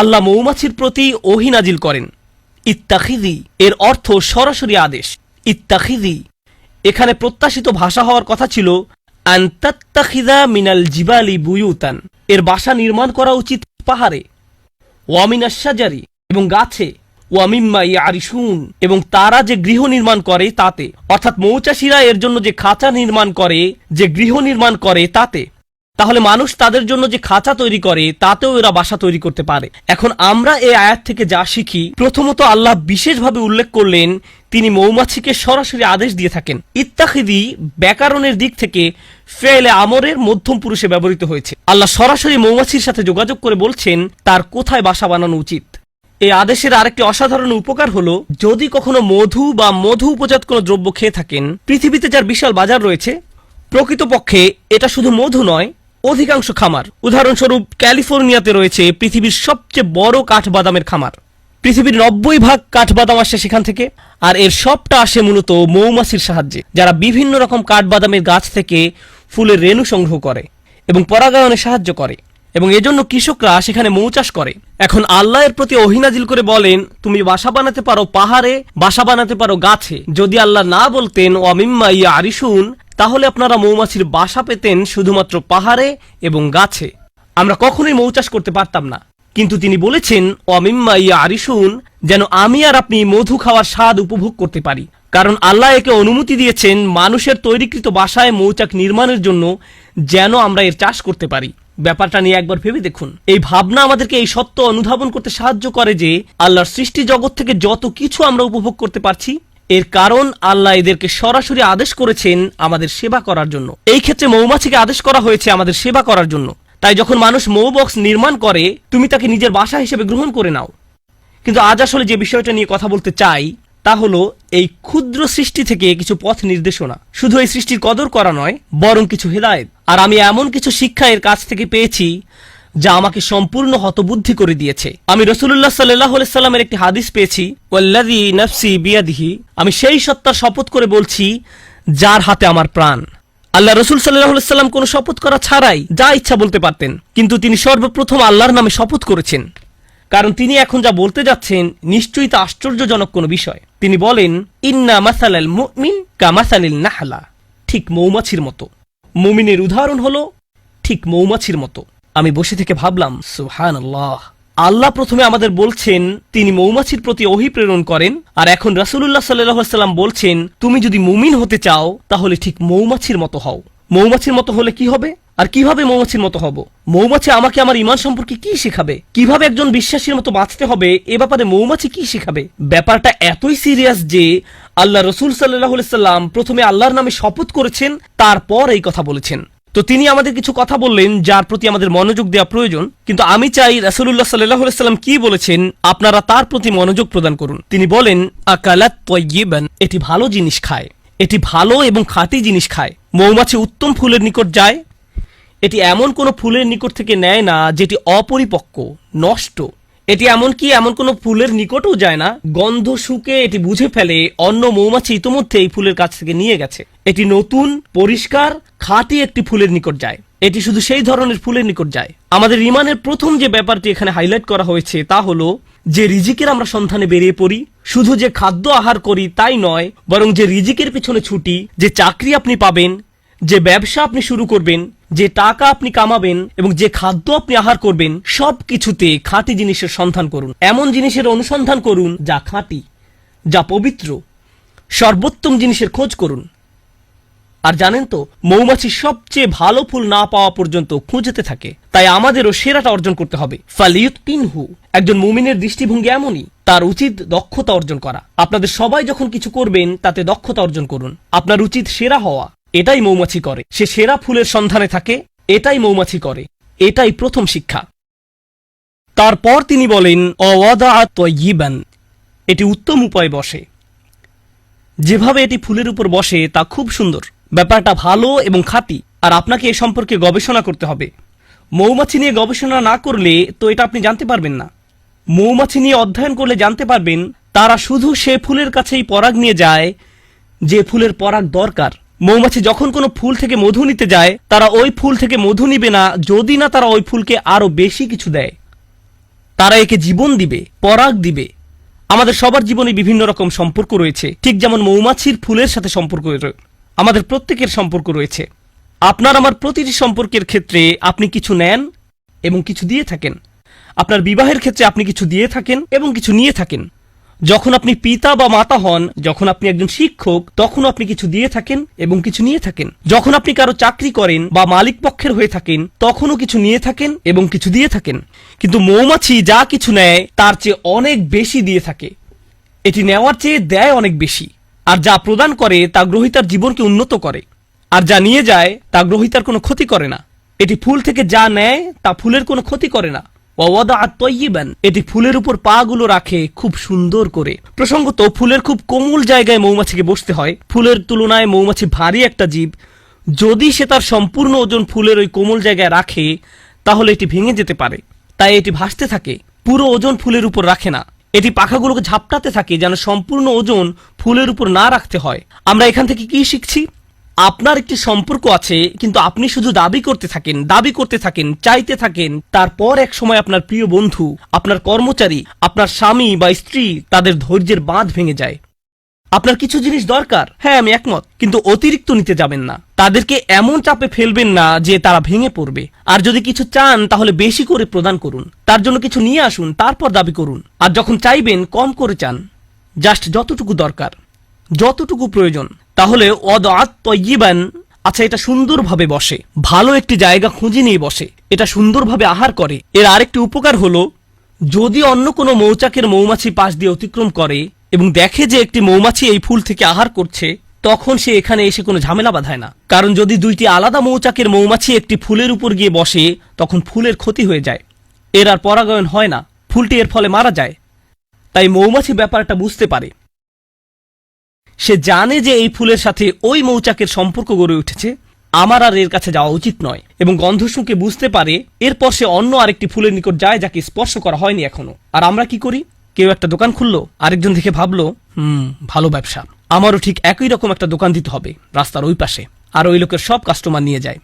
আল্লাহ মৌমাছির প্রতি ওহি নাজিল করেন। ইত্তাখিদি এর অর্থ সরাসরি আদেশ। ইত্তাখিদি এখানে প্রত্যাশিত ভাষা হওয়ার কথা ছিল আন্তাত্তাখিদা মিনাল জিবালি বুয়ুতান। এর বাসা নির্মাণ করা উচিত পাহাড়ে। ওয়ামিনাশাজারি এবং গাছে। ওয়ামিম্মা ইয়ারিসুন এবং তারা যে গৃহ নির্মাণ করে তাতে। অর্থাৎ মৌচাষীরা এর জন্য যে খাঁচা নির্মাণ করে, যে গৃহ নির্মাণ করে তাতে। তাহলে মানুষ তাদের জন্য যে খাঁচা তৈরি করে, তাতেও এরা বাসা তৈরি করতে পারে। এখন আমরা এই আয়াত থেকে যা শিখি, প্রথমত আল্লাহ বিশেষভাবে উল্লেখ করলেন, তিনি মৌমাছিকে সরাসরি আদেশ দিয়ে থাকেন। ইত্তাখিদি ব্যাকরণের দিক থেকে ফেলে আমরের মধ্যম পুরুষে ব্যবহৃত হয়েছে। আল্লাহ সরাসরি মৌমাছির সাথে যোগাযোগ করে বলছেন, তার কোথায় বাসা বানানো উচিত? এই আদেশের আরেকটি অসাধারণ উপকার হলো, যদি কখনো মধু বা মধু উপজাত কোনো দ্রব্য খেয়ে থাকেন, পৃথিবীতে যার বিশাল বাজার রয়েছে, প্রকৃতপক্ষে এটা শুধু মধু নয় অধিকাংশ খামার, উদাহরণস্বরূপ ক্যালিফোর্নিয়াতে রয়েছে পৃথিবীর সবচেয়ে বড় কাঠবাদামের খামার। পৃথিবীর নব্বই ভাগ কাঠবাদাম আসে সেখান থেকে, আর এর সবটা আসে মূলত মৌমাছির সাহায্যে, যারা বিভিন্ন রকম কাঠবাদামের গাছ থেকে ফুলের রেণু সংগ্রহ করে এবং পরাগায়নে সাহায্য করে। এবং এজন্য কৃষকরা সেখানে মৌচাষ করে। এখন আল্লাহের প্রতি অহিনাজিল করে বলেন, তুমি বাসা বানাতে পারো পাহাড়ে, বাসা বানাতে পারো গাছে। যদি আল্লাহ না বলতেন ওয়ামিম্মা ইয়া আরিসুন তাহলে আপনারা মৌমাছির বাসা পেতেন শুধুমাত্র পাহাড়ে এবং গাছে। আমরা কখনোই মৌচাষ করতে পারতাম না। কিন্তু তিনি বলেছেন অমিম্মা ইয়া আরিসুন যেন আমি আর আপনি মধু খাওয়ার স্বাদ উপভোগ করতে পারি। কারণ আল্লাহ একে অনুমতি দিয়েছেন, মানুষের তৈরিকৃত বাসায় মৌচাক নির্মাণের জন্য যেন আমরা এর চাষ করতে পারি। ব্যাপারটা নিয়ে একবার ভেবে দেখুন। এই ভাবনা আমাদেরকে এই সত্য অনুধাবন করতে সাহায্য করে যে, আল্লাহর সৃষ্টি জগৎ থেকে যত কিছু আমরা উপভোগ করতে পারছি এর কারণ আল্লাহ এদেরকে সরাসরি আদেশ করেছেন আমাদের সেবা করার জন্য। এই ক্ষেত্রে মৌমাছিকে আদেশ করা হয়েছে আমাদের সেবা করার জন্য। তাই যখন মানুষ মৌ বক্স নির্মাণ করে, তুমি তাকে নিজের বাসা হিসেবে গ্রহণ করে নাও। কিন্তু আজ আসলে যে বিষয়টা নিয়ে কথা বলতে চাই, তা হলো এই ক্ষুদ্র সৃষ্টি থেকে কিছু পথ নির্দেশনা। শুধু এই সৃষ্টির কদর করা নয়, বরং কিছু হেদায়েত। আর আমি এমন কিছু শিক্ষা এর কাছ থেকে পেয়েছি যা আমাকে সম্পূর্ণ হতবুদ্ধি করে দিয়েছে। আমি রসুল্লাহ সাল্লাহ সাল্লামের একটি হাদিস পেয়েছি নফসি বিয়াদিহি। আমি সেই সত্তার শপথ করে বলছি, যার হাতে আমার প্রাণ। আল্লাহ রসুল সাল্লাম কোনো শপথ করা ছাড়াই যা ইচ্ছা বলতে পারতেন, কিন্তু তিনি সর্বপ্রথম আল্লাহর নামে শপথ করেছেন। কারণ তিনি এখন যা বলতে যাচ্ছেন, নিশ্চয়ই তা আশ্চর্যজনক কোনো বিষয়। তিনি বলেন, ইন্না মাসালাল মুমিন কামাসালিল নাহলা। ঠিক মৌমাছির মতো। মুমিনের উদাহরণ হলো, ঠিক মৌমাছির মতো। আমি বসে থেকে ভাবলাম সুহান আল্লাহ প্রথমে আমাদের বলছেন, তিনি মৌমাছির প্রতি অহি প্রেরণ করেন, আর এখন রাসুল্লাহ সাল্লাম বলছেন, তুমি যদি মুমিন হতে চাও, তাহলে ঠিক মৌমাছির মতো হও। মৌমাছির মতো হলে কি হবে? আর কীভাবে মৌমাছির মতো হব? মৌমাছি আমাকে আমার ইমান সম্পর্কে কি শেখাবে? কীভাবে একজন বিশ্বাসীর মতো বাঁচতে হবে? এ ব্যাপারে মৌমাছি কি শেখাবে? ব্যাপারটা এতই সিরিয়াস যে আল্লাহ রসুল সাল্লাহ সাল্লাম প্রথমে আল্লাহর নামে শপথ করেছেন, তারপর এই কথা বলেছেন। তো তিনি আমাদের কিছু কথা বললেন যার প্রতি আমাদের মনোযোগ দেওয়া প্রয়োজন। কিন্তু আমি চাই রাসুল্লাহ সাল্লাহ সাল্লাম কি বলেছেন আপনারা তার প্রতি মনোযোগ প্রদান করুন। তিনি বলেন এটি ভালো জিনিস খায়। এটি ভালো এবং খাঁটি জিনিস খায়। মৌমাছি উত্তম ফুলের নিকট যায়। এটি এমন কোনো ফুলের নিকট থেকে নেয় না যেটি অপরিপক্ক, নষ্ট। এটি এমনকি এমন কোনো ফুলের নিকটও যায় না। গন্ধ শুকে এটি বুঝে ফেলে, অন্য মৌমাছি ইতোমধ্যে এই ফুলের কাছ থেকে নিয়ে গেছে। এটি নতুন, পরিষ্কার খাঁটি একটি ফুলের নিকট যায়। এটি শুধু সেই ধরনের ফুলের নিকট যায়। আমাদের ইমানের প্রথম যে ব্যাপারটি এখানে হাইলাইট করা হয়েছে তা হলো যে রিজিকের আমরা সন্ধানে বেরিয়ে পড়ি, শুধু যে খাদ্য আহার করি তাই নয়, বরং যে রিজিকের পিছনে ছুটি, যে চাকরি আপনি পাবেন, যে ব্যবসা আপনি শুরু করবেন, যে টাকা আপনি কামাবেন, এবং যে খাদ্য আপনি আহার করবেন, সব কিছুতে খাঁটি জিনিসের সন্ধান করুন। এমন জিনিসের অনুসন্ধান করুন যা খাঁটি, যা পবিত্র, সর্বোত্তম জিনিসের খোঁজ করুন। আর জানেন তো, মৌমাছি সবচেয়ে ভালো ফুল না পাওয়া পর্যন্ত খুঁজতে থাকে। তাই আমাদেরও সেরাটা অর্জন করতে হবে। ফালিউত পিনহু একজন মুমিনের দৃষ্টিভঙ্গি এমনই, তার উচিত দক্ষতা অর্জন করা। আপনাদের সবাই যখন কিছু করবেন, তাতে দক্ষতা অর্জন করুন। আপনার উচিত সেরা হওয়া, এটাই মৌমাছি করে। সে সেরা ফুলের সন্ধানে থাকে, এটাই মৌমাছি করে। এটাই প্রথম শিক্ষা। তারপর তিনি বলেন, অওয়াদা এটি উত্তম উপায় বসে। যেভাবে এটি ফুলের উপর বসে, তা খুব সুন্দর। ব্যাপারটা ভালো এবং খাঁটি, আর আপনাকে এ সম্পর্কে গবেষণা করতে হবে। মৌমাছি নিয়ে গবেষণা না করলে তো এটা আপনি জানতে পারবেন না। মৌমাছি নিয়ে অধ্যয়ন করলে জানতে পারবেন, তারা শুধু সে ফুলের কাছেই পরাগ নিয়ে যায়, যে ফুলের পরাগ দরকার। মৌমাছি যখন কোনো ফুল থেকে মধু নিতে যায়, তারা ওই ফুল থেকে মধু নিবে না, যদি না তারা ওই ফুলকে আরও বেশি কিছু দেয়। তারা একে জীবন দিবে, পরাগ দিবে। আমাদের সবার জীবনে বিভিন্ন রকম সম্পর্ক রয়েছে। ঠিক যেমন মৌমাছির ফুলের সাথে সম্পর্ক রয়ে- আমাদের প্রত্যেকের সম্পর্ক রয়েছে। আপনার আমার প্রতিটি সম্পর্কের ক্ষেত্রে আপনি কিছু নেন এবং কিছু দিয়ে থাকেন। আপনার বিবাহের ক্ষেত্রে আপনি কিছু দিয়ে থাকেন এবং কিছু নিয়ে থাকেন। যখন আপনি পিতা বা মাতা হন, যখন আপনি একজন শিক্ষক, তখন আপনি কিছু দিয়ে থাকেন এবং কিছু নিয়ে থাকেন। যখন আপনি কারও চাকরি করেন বা মালিক পক্ষের হয়ে থাকেন, তখনও কিছু নিয়ে থাকেন এবং কিছু দিয়ে থাকেন। কিন্তু মৌমাছি যা কিছু নেয়, তার চেয়ে অনেক বেশি দিয়ে থাকে। এটি নেওয়ার চেয়ে দেয় অনেক বেশি। আর যা প্রদান করে তা গ্রহিতার জীবনকে উন্নত করে। আর যা নিয়ে যায়, তা গ্রহিতার কোনো ক্ষতি করে না। এটি ফুল থেকে যা নেয়, তা ফুলের কোনো ক্ষতি করে না। এটি ফুলের উপর পা গুলো রাখে খুব সুন্দর করে। প্রসঙ্গত, ফুলের খুব কোমল জায়গায় মৌমাছিকে বসতে হয়। ফুলের তুলনায় মৌমাছি ভারী একটা জীব। যদি সে তার সম্পূর্ণ ওজন ফুলের ওই কোমল জায়গায় রাখে, তাহলে এটি ভেঙে যেতে পারে। তাই এটি ভাসতে থাকে। পুরো ওজন ফুলের উপর রাখে না। এটি পাখাগুলোকে ঝাপটাতে থাকে যেন সম্পূর্ণ ওজন ফুলের উপর না রাখতে হয়। আমরা এখান থেকে কি শিখছি? আপনার একটি সম্পর্ক আছে, কিন্তু আপনি শুধু দাবি করতে থাকেন, দাবি করতে থাকেন, চাইতে থাকেন। তারপর এক সময় আপনার প্রিয় বন্ধু, আপনার কর্মচারী, আপনার স্বামী বা স্ত্রী তাদের ধৈর্যের বাঁধ ভেঙে যায়। আপনার কিছু জিনিস দরকার? হ্যাঁ আমি একমত। কিন্তু অতিরিক্ত নিতে যাবেন না। তাদেরকে এমন চাপে ফেলবেন না যে তারা ভেঙে পড়বে। আর যদি কিছু চান, তাহলে বেশি করে প্রদান করুন। তার জন্য কিছু নিয়ে আসুন, তারপর দাবি করুন। আর যখন চাইবেন, কম করে চান। জাস্ট যতটুকু দরকার, যতটুকু প্রয়োজন, তাহলে অদাত তৈবান আচ্ছা এটা সুন্দরভাবে বসে। ভালো একটি জায়গা খুঁজে নিয়ে বসে। এটা সুন্দরভাবে আহার করে। এর আরেকটি উপকার হলো, যদি অন্য কোনো মৌচাকের মৌমাছি পাশ দিয়ে অতিক্রম করে এবং দেখে যে একটি মৌমাছি এই ফুল থেকে আহার করছে, তখন সে এখানে এসে কোনো ঝামেলা বাঁধায় না। কারণ যদি দুইটি আলাদা মৌচাকের মৌমাছি একটি ফুলের উপর গিয়ে বসে, তখন ফুলের ক্ষতি হয়ে যায়। এর আর পরাগায়ন হয় না। ফুলটি এর ফলে মারা যায়। তাই মৌমাছি ব্যাপারটা বুঝতে পারে। সে জানে যে এই ফুলের সাথে ওই মৌচাকের সম্পর্ক গড়ে উঠেছে। আমার আর এর কাছে যাওয়া উচিত নয়। এবং গন্ধ শুঁকে বুঝতে পারে, এরপর সে অন্য আরেকটি ফুলের নিকট যায় যাকে স্পর্শ করা হয়নি এখনও। আর আমরা কি করি? কেউ একটা দোকান খুললো, আরেকজন দেখে ভাবলো, হুম, ভালো ব্যবসা। আমারও ঠিক একই রকম একটা দোকান দিতে হবে, রাস্তার ওই পাশে। আর ওই লোকের সব কাস্টমার নিয়ে যায়।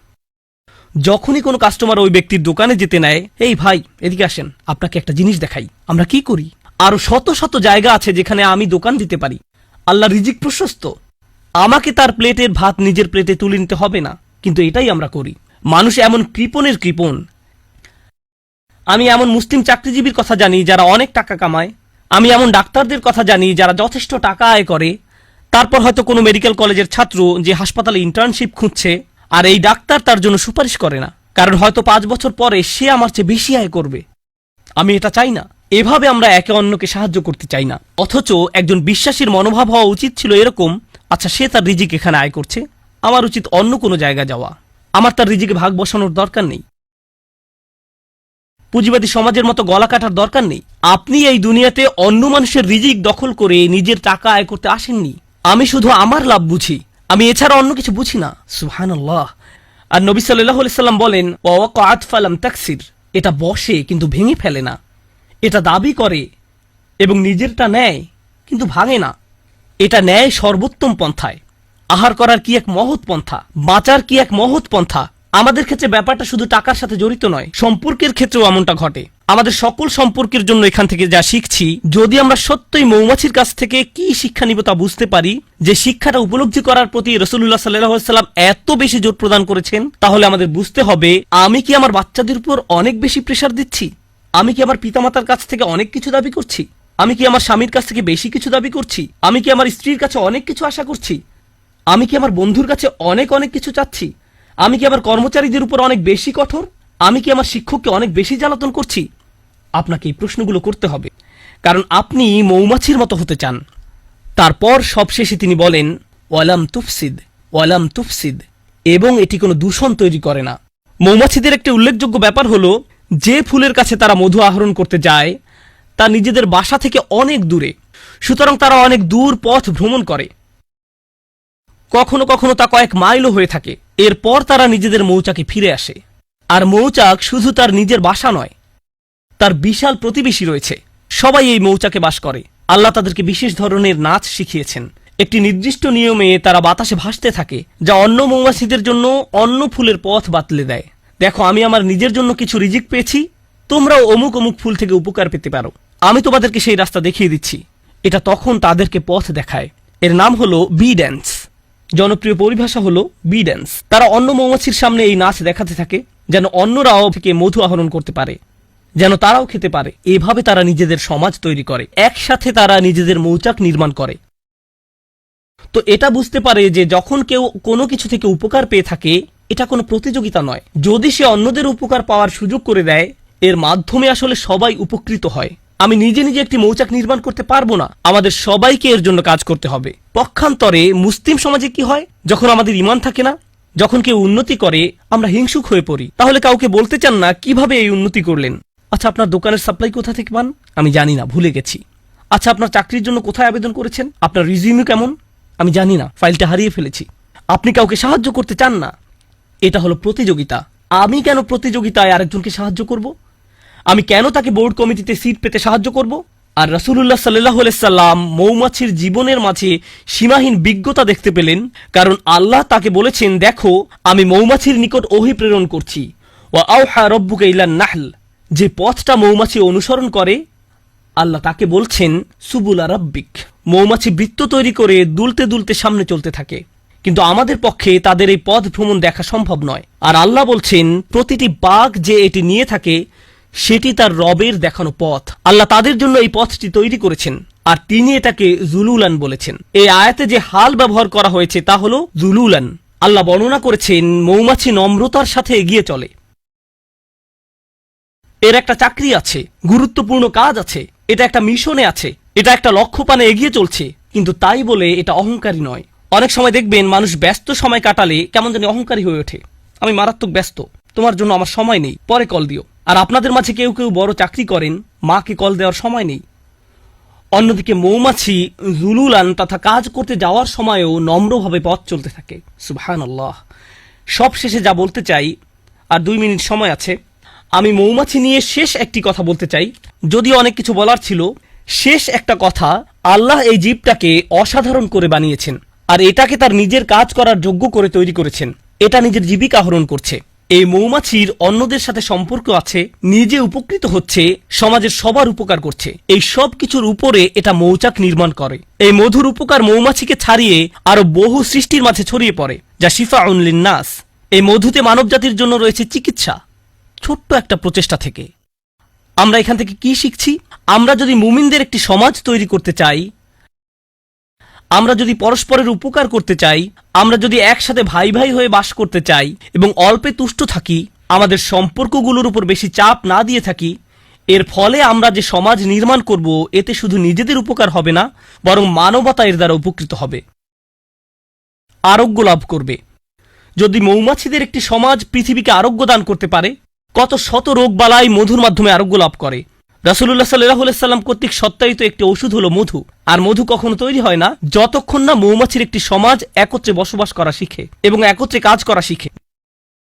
যখনই কোনো কাস্টমার ওই ব্যক্তির দোকানে যেতে নেয়, এই ভাই, এদিকে আসেন, আপনাকে একটা জিনিস দেখাই। আমরা কি করি? আরও শত শত জায়গা আছে যেখানে আমি দোকান দিতে পারি। আল্লাহ রিজিক প্রশস্ত। আমাকে তার প্লেটের ভাত নিজের প্লেটে তুলে নিতে হবে না, কিন্তু এটাই আমরা করি। মানুষ এমন কৃপণের কৃপণ। আমি এমন মুসলিম চাকরিজীবীর কথা জানি যারা অনেক টাকা কামায় আমি এমন ডাক্তারদের কথা জানি যারা যথেষ্ট টাকা আয় করে। তারপর হয়তো কোনো মেডিকেল কলেজের ছাত্র যে হাসপাতালে ইন্টার্নশিপ খুঁজছে আর এই ডাক্তার তার জন্য সুপারিশ করে না। কারণ হয়তো পাঁচ বছর পরে সে আমার চেয়ে বেশি আয় করবে। আমি এটা চাই না। এভাবে আমরা একে অন্যকে সাহায্য করতে চাই না। অথচ একজন বিশ্বাসীর মনোভাব হওয়া উচিত ছিল এরকম আচ্ছা সে তার রিজিক এখানে আয় করছে। আমার উচিত অন্য কোনো জায়গা যাওয়া। আমার তার রিজিকে ভাগ বসানোর দরকার নেই। পুঁজিবাদী সমাজের মতো গলা কাটার দরকার নেই। আপনি এই দুনিয়াতে অন্য মানুষের রিজিক দখল করে নিজের টাকা আয় করতে আসেননি। আমি শুধু আমার লাভ বুঝি। আমি এছাড়া অন্য কিছু বুঝি না। সুহান আর নবী সাল্লাম বলেন ফালাম তাকসির। এটা বসে কিন্তু ভেঙে ফেলে না। এটা দাবি করে এবং নিজেরটা নেয় কিন্তু ভাঙে না। এটা নেয় সর্বোত্তম পন্থায়। আহার করার কি এক মহৎ পন্থা? বাঁচার কি এক মহৎ পন্থা? আমাদের ক্ষেত্রে ব্যাপারটা শুধু টাকার সাথে জড়িত নয়, সম্পর্কের ক্ষেত্রেও এমনটা ঘটে। আমাদের সকল সম্পর্কের জন্য এখান থেকে যা শিখছি, যদি আমরা সত্যই মৌমাছির কাছ থেকে কি শিক্ষা নিব তা বুঝতে পারি, যে শিক্ষাটা উপলব্ধি করার প্রতি রসুল্লাহ সাল্লাম এত বেশি জোর প্রদান করেছেন, তাহলে আমাদের বুঝতে হবে, আমি কি আমার বাচ্চাদের উপর অনেক বেশি প্রেশার দিচ্ছি? আমি কি আমার পিতামাতার কাছ থেকে অনেক কিছু দাবি করছি? আমি কি আমার স্বামীর কাছ থেকে বেশি কিছু দাবি করছি? আমি কি আমার স্ত্রীর কাছে অনেক কিছু আশা করছি? আমি কি আমার বন্ধুর কাছে অনেক অনেক কিছু চাচ্ছি? আমি কি আমার কর্মচারীদের উপর অনেক বেশি কঠোর? আমি কি আমার শিক্ষককে অনেক বেশি জ্বালাতন করছি? আপনাকে এই প্রশ্নগুলো করতে হবে। কারণ আপনি মৌমাছির মতো হতে চান। তারপর সবশেষে তিনি বলেন, ওয়ালাম তুফসিদ ওয়ালাম তুফসিদ। এবং এটি কোনো দূষণ তৈরি করে না। মৌমাছিদের একটি উল্লেখযোগ্য ব্যাপার হলো, যে ফুলের কাছে তারা মধু আহরণ করতে যায়, তা নিজেদের বাসা থেকে অনেক দূরে। সুতরাং তারা অনেক দূর পথ ভ্রমণ করে। কখনো কখনো তা কয়েক মাইলও হয়ে থাকে। এরপর তারা নিজেদের মৌচাকে ফিরে আসে। আর মৌচাক শুধু তার নিজের বাসা নয়, তার বিশাল প্রতিবেশী রয়েছে। সবাই এই মৌচাকে বাস করে। আল্লাহ তাদেরকে বিশেষ ধরনের নাচ শিখিয়েছেন। একটি নির্দিষ্ট নিয়মে তারা বাতাসে ভাসতে থাকে, যা অন্য মৌমাছিদের জন্য অন্য ফুলের পথ বাতলে দেয়। দেখো, আমি আমার নিজের জন্য কিছু রিজিক পেয়েছি, তোমরাও অমুক অমুক ফুল থেকে উপকার পেতে পারো। আমি তোমাদেরকে সেই রাস্তা দেখিয়ে দিচ্ছি। এটা তখন তাদেরকে পথ দেখায়। এর নাম হলো বি ড্যান্স। জনপ্রিয় পরিভাষা হলো বি ড্যান্স। তারা অন্য মৌমাছির সামনে এই নাচ দেখাতে থাকে, যেন অন্যরাও থেকে মধু আহরণ করতে পারে, যেন তারাও খেতে পারে। এভাবে তারা নিজেদের সমাজ তৈরি করে। একসাথে তারা নিজেদের মৌচাক নির্মাণ করে। তো এটা বুঝতে পারে যে যখন কেউ কোনো কিছু থেকে উপকার পেয়ে থাকে, এটা কোনো প্রতিযোগিতা নয়। যদি সে অন্যদের উপকার পাওয়ার সুযোগ করে দেয়, এর মাধ্যমে আসলে সবাই উপকৃত হয়। আমি নিজে নিজে একটি মৌচাক নির্মাণ করতে পারব না। আমাদের সবাইকে এর জন্য কাজ করতে হবে। পক্ষান্তরে মুসলিম সমাজে কি হয়? যখন আমাদের ইমান থাকে না, যখন কেউ উন্নতি করে, আমরা হিংসুক হয়ে পড়ি। তাহলে কাউকে বলতে চান না কীভাবে এই উন্নতি করলেন? আচ্ছা আপনার দোকানের সাপ্লাই কোথা থেকে পান? আমি জানি না, ভুলে গেছি। আচ্ছা আপনার চাকরির জন্য কোথায় আবেদন করেছেন? আপনার রিজিউমি কেমন? আমি জানি না, ফাইলটা হারিয়ে ফেলেছি। আপনি কাউকে সাহায্য করতে চান না? এটা হলো প্রতিযোগিতা। আমি কেন প্রতিযোগিতায় আরেকজনকে সাহায্য করব? আমি কেন তাকে বোর্ড কমিটিতে সিট পেতে সাহায্য করব? আর রাসুলুল্লাহ সাল্লাহ সাল্লাম মৌমাছির জীবনের মাঝে সীমাহীন বিজ্ঞতা দেখতে পেলেন, কারণ আল্লাহ তাকে বলেছেন, দেখো, আমি মৌমাছির নিকট ওহি প্রেরণ করছি। ও আউহা রব্বুকে ইলান নাহল। যে পথটা মৌমাছি অনুসরণ করে, আল্লাহ তাকে বলছেন, সুবুলা রাব্বিক। মৌমাছি বৃত্ত তৈরি করে দুলতে দুলতে সামনে চলতে থাকে। কিন্তু আমাদের পক্ষে তাদের এই পথ ভ্রমণ দেখা সম্ভব নয়। আর আল্লাহ বলছেন, প্রতিটি বাঘ যে এটি নিয়ে থাকে সেটি তার রবের দেখানো পথ। আল্লাহ তাদের জন্য এই পথটি তৈরি করেছেন, আর তিনি এটাকে জুলুলান বলেছেন। এই আয়াতে যে হাল ব্যবহার করা হয়েছে তা হল জুলুলান। আল্লাহ বর্ণনা করেছেন, মৌমাছি নম্রতার সাথে এগিয়ে চলে। এর একটা চাকরি আছে, গুরুত্বপূর্ণ কাজ আছে, এটা একটা মিশনে আছে, এটা একটা লক্ষ্য পানে এগিয়ে চলছে, কিন্তু তাই বলে এটা অহংকারী নয়। অনেক সময় দেখবেন মানুষ ব্যস্ত সময় কাটালে কেমন জানি অহংকারী হয়ে ওঠে। আমি মারাত্মক ব্যস্ত, তোমার জন্য আমার সময় নেই, পরে কল দিও। আর আপনাদের মাঝে কেউ কেউ বড় চাকরি করেন, মাকে কল দেওয়ার সময় নেই। অন্যদিকে মৌমাছি জুলুলান তথা কাজ করতে যাওয়ার সময়ও নম্রভাবে পথ চলতে থাকে। সুবহান আল্লাহ সব শেষে যা বলতে চাই, আর দুই মিনিট সময় আছে, আমি মৌমাছি নিয়ে শেষ একটি কথা বলতে চাই। যদিও অনেক কিছু বলার ছিল, শেষ একটা কথা, আল্লাহ এই জীবটাকে অসাধারণ করে বানিয়েছেন, আর এটাকে তার নিজের কাজ করার যোগ্য করে তৈরি করেছেন। এটা নিজের জীবিকা হরণ করছে। এই মৌমাছির অন্যদের সাথে সম্পর্ক আছে, নিজে উপকৃত হচ্ছে, সমাজের সবার উপকার করছে। এই সব কিছুর উপরে এটা মৌচাক নির্মাণ করে। এই মধুর উপকার মৌমাছিকে ছাড়িয়ে আরও বহু সৃষ্টির মাঝে ছড়িয়ে পড়ে, যা শিফা নাস এই মধুতে মানবজাতির জন্য রয়েছে চিকিৎসা। ছোট্ট একটা প্রচেষ্টা থেকে। আমরা এখান থেকে কি শিখছি? আমরা যদি মুমিনদের একটি সমাজ তৈরি করতে চাই আমরা যদি পরস্পরের উপকার করতে চাই, আমরা যদি একসাথে ভাই ভাই হয়ে বাস করতে চাই এবং অল্পে তুষ্ট থাকি, আমাদের সম্পর্কগুলোর উপর বেশি চাপ না দিয়ে থাকি, এর ফলে আমরা যে সমাজ নির্মাণ করব, এতে শুধু নিজেদের উপকার হবে না, বরং মানবতা এর দ্বারা উপকৃত হবে। আরোগ্য লাভ করবে। যদি মৌমাছিদের একটি সমাজ পৃথিবীকে আরোগ্য দান করতে পারে, কত শত রোগ বালাই মধুর মাধ্যমে আরোগ্য লাভ করে। রাসুল্লাহ সাল্লাহ সাল্লাম কর্তৃক সত্যায়িত একটি ওষুধ হলো মধু। আর মধু কখনো তৈরি হয় না, যতক্ষণ না মৌমাছির একটি সমাজ একত্রে বসবাস করা শিখে এবং একত্রে কাজ করা শিখে।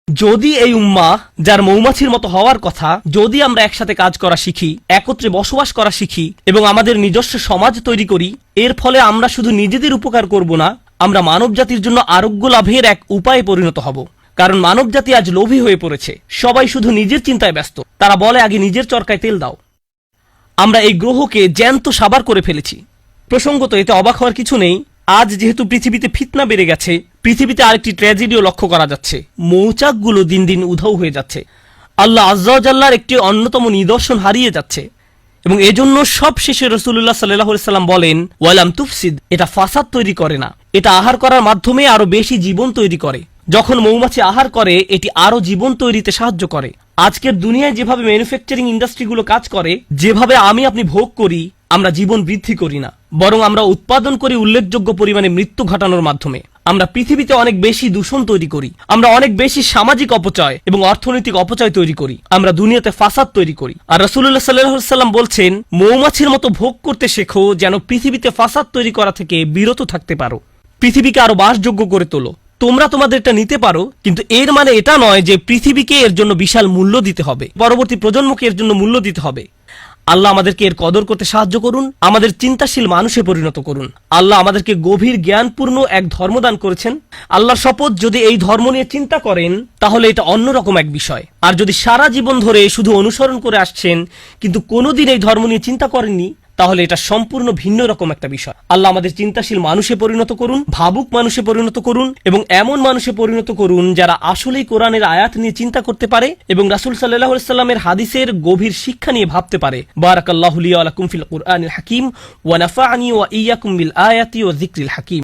যদি এই উম্মা, যার মৌমাছির মতো হওয়ার কথা, যদি আমরা একসাথে কাজ করা শিখি, একত্রে বসবাস করা শিখি এবং আমাদের নিজস্ব সমাজ তৈরি করি, এর ফলে আমরা শুধু নিজেদের উপকার করব না, আমরা মানব জাতির জন্য আরোগ্য লাভের এক উপায়ে পরিণত হব। কারণ মানব জাতি আজ লোভী হয়ে পড়েছে, সবাই শুধু নিজের চিন্তায় ব্যস্ত। তারা বলে, আগে নিজের চরকায় তেল দাও। আমরা এই গ্রহকে জ্যান্ত সাবার করে ফেলেছি। প্রসঙ্গত, এতে অবাক হওয়ার কিছু নেই। আজ যেহেতু পৃথিবীতে ফিতনা বেড়ে গেছে, পৃথিবীতে আরেকটি ট্র্যাজেডিও লক্ষ্য করা যাচ্ছে। মৌচাকগুলো দিন দিন উধাও হয়ে যাচ্ছে। আল্লাহ আজ্লার একটি অন্যতম নিদর্শন হারিয়ে যাচ্ছে। এবং এজন্য সব শেষে রসুল্লাহ সাল্লাহ সাল্লাম বলেন, ওয়ালাম তুফসিদ এটা ফাসাদ তৈরি করে না। এটা আহার করার মাধ্যমে আরও বেশি জীবন তৈরি করে। যখন মৌমাছি আহার করে, এটি আরও জীবন তৈরিতে সাহায্য করে। আজকের দুনিয়ায় যেভাবে ম্যানুফ্যাকচারিং ইন্ডাস্ট্রিগুলো কাজ করে, যেভাবে আমি আপনি ভোগ করি, আমরা জীবন বৃদ্ধি করি না। বরং আমরা উৎপাদন করি উল্লেখযোগ্য পরিমাণে মৃত্যু ঘটানোর মাধ্যমে। আমরা পৃথিবীতে অনেক বেশি দূষণ তৈরি করি, আমরা অনেক বেশি সামাজিক অপচয় এবং অর্থনৈতিক অপচয় তৈরি করি, আমরা দুনিয়াতে ফাসাদ তৈরি করি। আর রসুল্লাহ সাল্লাম বলছেন, মৌমাছির মতো ভোগ করতে শেখো যেন পৃথিবীতে ফাসাদ তৈরি করা থেকে বিরত থাকতে পারো। পৃথিবীকে আরও বাসযোগ্য করে তোলো। তোমরা তোমাদেরটা নিতে পারো, কিন্তু এর মানে এটা নয় যে পৃথিবীকে এর জন্য বিশাল মূল্য দিতে হবে। পরবর্তী প্রজন্মকে এর জন্য মূল্য দিতে হবে। আল্লাহ আমাদেরকে এর কদর করতে সাহায্য করুন, আমাদের চিন্তাশীল মানুষে পরিণত করুন। আল্লাহ আমাদেরকে গভীর জ্ঞানপূর্ণ এক ধর্মদান করেছেন। আল্লাহর শপথ যদি এই ধর্ম নিয়ে চিন্তা করেন, তাহলে এটা অন্যরকম এক বিষয়। আর যদি সারা জীবন ধরে শুধু অনুসরণ করে আসছেন, কিন্তু কোনোদিন এই ধর্ম নিয়ে চিন্তা করেননি তাহলে এটা সম্পূর্ণ ভিন্ন রকম একটা বিষয়। আল্লাহ আমাদের চিন্তাশীল মানুষে পরিণত করুন, ভাবুক মানুষে পরিণত করুন এবং এমন মানুষে পরিণত করুন যারা আসলেই কোরআনের আয়াত নিয়ে চিন্তা করতে পারে এবং রাসুল সাল্লাহ সাল্লামের হাদিসের গভীর শিক্ষা নিয়ে ভাবতে পারে। কুরআনিল হাকিম ওয়ানাফা আনি ওয়া ইয়াকুম বিল আয়াতি ও জিক্রিল হাকিম।